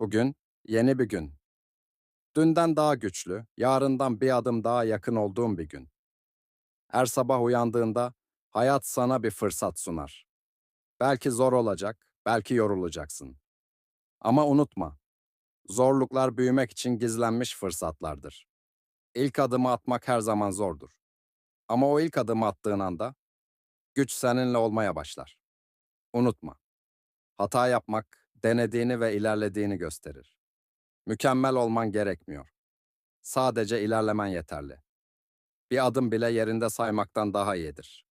Bugün yeni bir gün. Dünden daha güçlü, yarından bir adım daha yakın olduğum bir gün. Her sabah uyandığında hayat sana bir fırsat sunar. Belki zor olacak, belki yorulacaksın. Ama unutma, zorluklar büyümek için gizlenmiş fırsatlardır. İlk adımı atmak her zaman zordur. Ama o ilk adımı attığın anda güç seninle olmaya başlar. Unutma, hata yapmak denediğini ve ilerlediğini gösterir. Mükemmel olman gerekmiyor. Sadece ilerlemen yeterli. Bir adım bile yerinde saymaktan daha iyidir.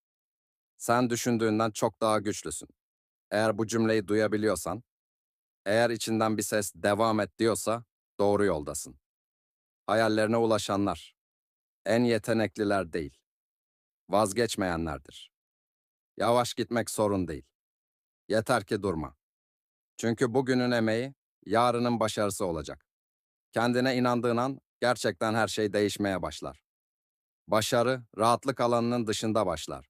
Sen düşündüğünden çok daha güçlüsün. Eğer bu cümleyi duyabiliyorsan, eğer içinden bir ses devam et diyorsa doğru yoldasın. Hayallerine ulaşanlar, en yetenekliler değil, vazgeçmeyenlerdir. Yavaş gitmek sorun değil. Yeter ki durma. Çünkü bugünün emeği yarının başarısı olacak. Kendine inandığın an gerçekten her şey değişmeye başlar. Başarı rahatlık alanının dışında başlar.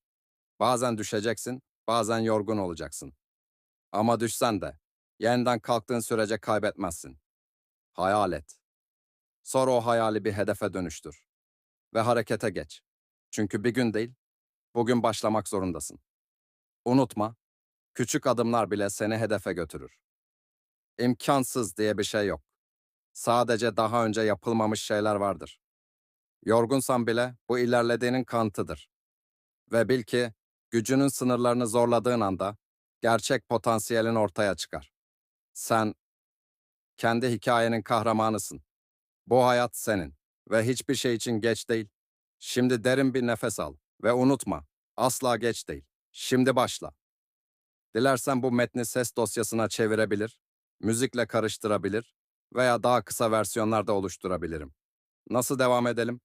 Bazen düşeceksin, bazen yorgun olacaksın. Ama düşsen de yeniden kalktığın sürece kaybetmezsin. Hayal et. Sonra o hayali bir hedefe dönüştür. Ve harekete geç. Çünkü bir gün değil, bugün başlamak zorundasın. Unutma, küçük adımlar bile seni hedefe götürür. İmkansız diye bir şey yok. Sadece daha önce yapılmamış şeyler vardır. Yorgunsan bile bu ilerlediğinin kanıtıdır. Ve bil ki gücünün sınırlarını zorladığın anda gerçek potansiyelin ortaya çıkar. Sen kendi hikayenin kahramanısın. Bu hayat senin ve hiçbir şey için geç değil. Şimdi derin bir nefes al ve unutma, asla geç değil. Şimdi başla. Dilersen bu metni ses dosyasına çevirebilir, müzikle karıştırabilir veya daha kısa versiyonlarda oluşturabilirim. Nasıl devam edelim?